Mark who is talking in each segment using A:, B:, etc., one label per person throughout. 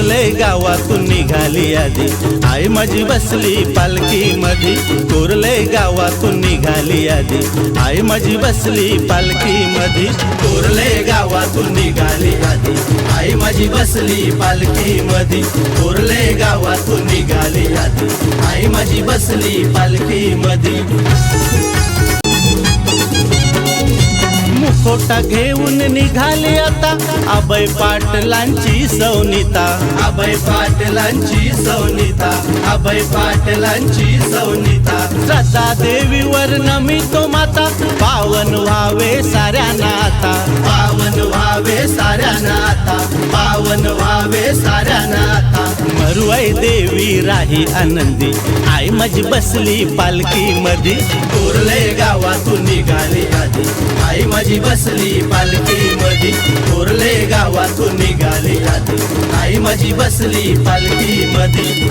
A: कोरले गावातून निघाली आधी. आई माझी बसली पालखी मधी कोरले गावातून निघाली आधी. आई माझी बसली पालखी मधी कोरले गावातून निघाली आधी. आई माझी बसली पालखी मधी कोरले गावातून निघाली आधी. आई माझी बसली पालखी मधी मुखोटा घेऊन निघाली आता अभय पाटलांची सवनिता. अभय पाटलांची सवनिता. अभय पाटलांची सवनिता. श्रद्धा देवीवर नमितो माता. पावन व्हावे साऱ्या नाता. पावन व्हावे साऱ्या नाता. पावन व्हावे साऱ्या नाता. मरुआई देवी राही आनंदी. आई माझी बसली पालखी मधी. आधी आई माझी बसली पालखी मधी. कोरले गावातून निघाली आधी. आई माझी बसली पालखी मधी.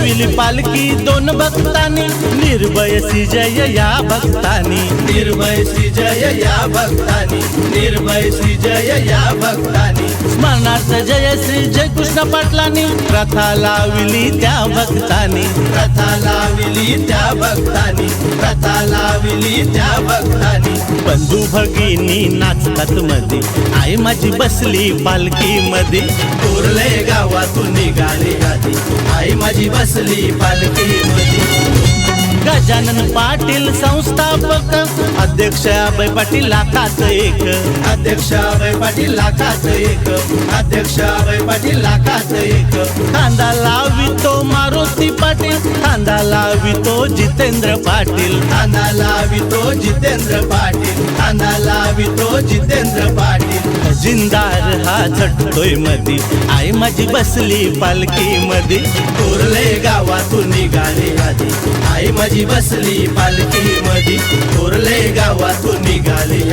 A: सजविली पालखी दोन भक्तानी निर्भय जय या भक्तानी. निर्भय जय या भक्तानी निर्भय जय या भक्तानी. स्मरणार्थ जय श्री जय कृष्ण पाटलानी प्रथा लावली त्या भक्तानी. प्रथा लावली त्या भक्तानी प्रथा लावली त्या भक्तानी. बंधू भगिनी नाचतात मध्ये आई माझी बसली पालखी मध्ये कोरले गावातून निघाली गादी. आई माझी बसली पालखी मध्ये गजानन पाटील संस्थापक. अध्यक्ष अभय पाटील लाखात एक. अध्यक्ष अभय पाटील लाखात एक. अध्यक्ष अभय पाटील लाखात एक. कांदा लाव मारुती पाटील. खांदा लावितो जितेंद्र पाटील. खांदा लावितो जितेंद्र पाटील. खांदा लावितो जितेंद्र पाटील. जिंदार हा झटतोय मधी. आई माझी बसली पालखी मधी कोरले गावातून निघाले आधी. आई माझी बसली पालखी मधी कोरले गावातून निघाले